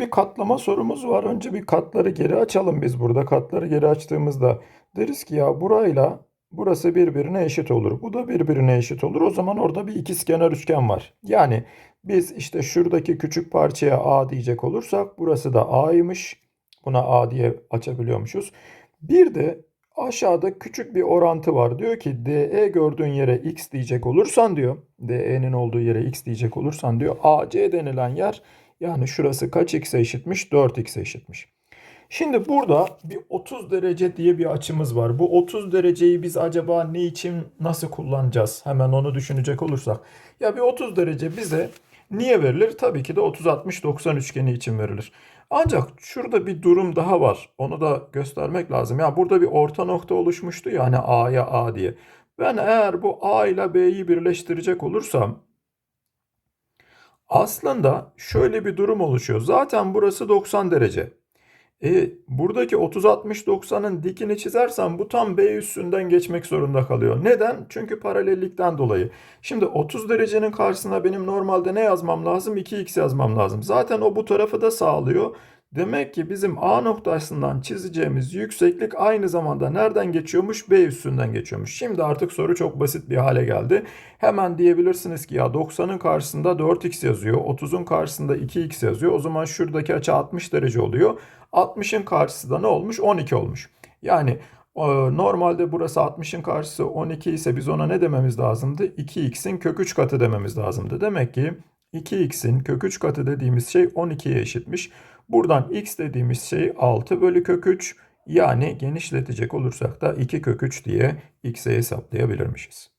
Bir katlama sorumuz var. Önce bir katları geri açalım biz burada. Katları geri açtığımızda deriz ki ya burayla burası birbirine eşit olur. Bu da birbirine eşit olur. O zaman orada bir ikizkenar üçgen var. Yani biz işte şuradaki küçük parçaya A diyecek olursak burası da A'ymış. Buna A diye açabiliyormuşuz. Bir de aşağıda küçük bir orantı var. Diyor ki DE gördüğün yere X diyecek olursan diyor. DE'nin olduğu yere X diyecek olursan diyor. AC denilen yer yani şurası kaç x'e eşitmiş? 4x'e eşitmiş. Şimdi burada bir 30 derece diye bir açımız var. Bu 30 dereceyi biz acaba ne için nasıl kullanacağız? Hemen onu düşünecek olursak. Ya bir 30 derece bize niye verilir? Tabii ki de 30-60-90 üçgeni için verilir. Ancak şurada bir durum daha var. Onu da göstermek lazım. Ya burada bir orta nokta oluşmuştu ya hani A'ya A diye. Ben eğer bu A ile B'yi birleştirecek olursam aslında şöyle bir durum oluşuyor. Zaten burası 90 derece. E, buradaki 30-60-90'ın dikini çizersem bu tam B üstünden geçmek zorunda kalıyor. Neden? Çünkü paralellikten dolayı. Şimdi 30 derecenin karşısına benim normalde ne yazmam lazım? 2x yazmam lazım. Zaten o bu tarafı da sağlıyor. Demek ki bizim A noktasından çizeceğimiz yükseklik aynı zamanda nereden geçiyormuş? B üstünden geçiyormuş. Şimdi artık soru çok basit bir hale geldi. Hemen diyebilirsiniz ki ya 90'ın karşısında 4x yazıyor. 30'un karşısında 2x yazıyor. O zaman şuradaki açı 60 derece oluyor. 60'ın karşısı da ne olmuş? 12 olmuş. Yani e, normalde burası 60'ın karşısı 12 ise biz ona ne dememiz lazımdı? 2x'in kök 3 katı dememiz lazımdı. Demek ki 2x'in kök 3 katı dediğimiz şey 12'ye eşitmiş. Buradan x dediğimiz şey 6 bölü kök 3 yani genişletecek olursak da 2 kök 3 diye x'e hesaplayabilirmişiz.